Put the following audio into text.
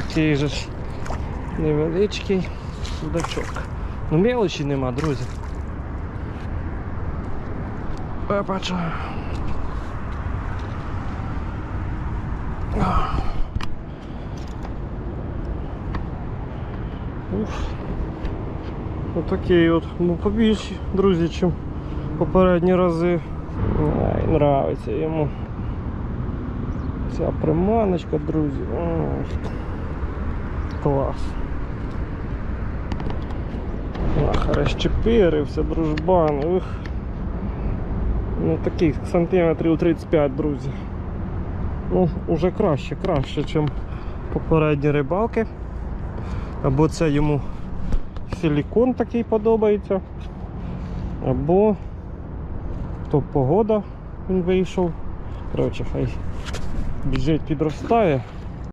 такий же ж невеличкий судачок. Ну мелочі нема, друзі. Бачу. Уф. Отакий от, ну побільші, друзі, чим попередні рази. Ай, нравиться йому. Ця приманочка, друзі. Ой, клас. Ах, розчепирився, дружбан. Ух. Ну таких сантиметрів 35, друзі. Ну, уже краще, краще, ніж попередні рибалки. Або це йому силікон такий подобається. Або то погода він вийшов. Коротше, хай біжить підростає.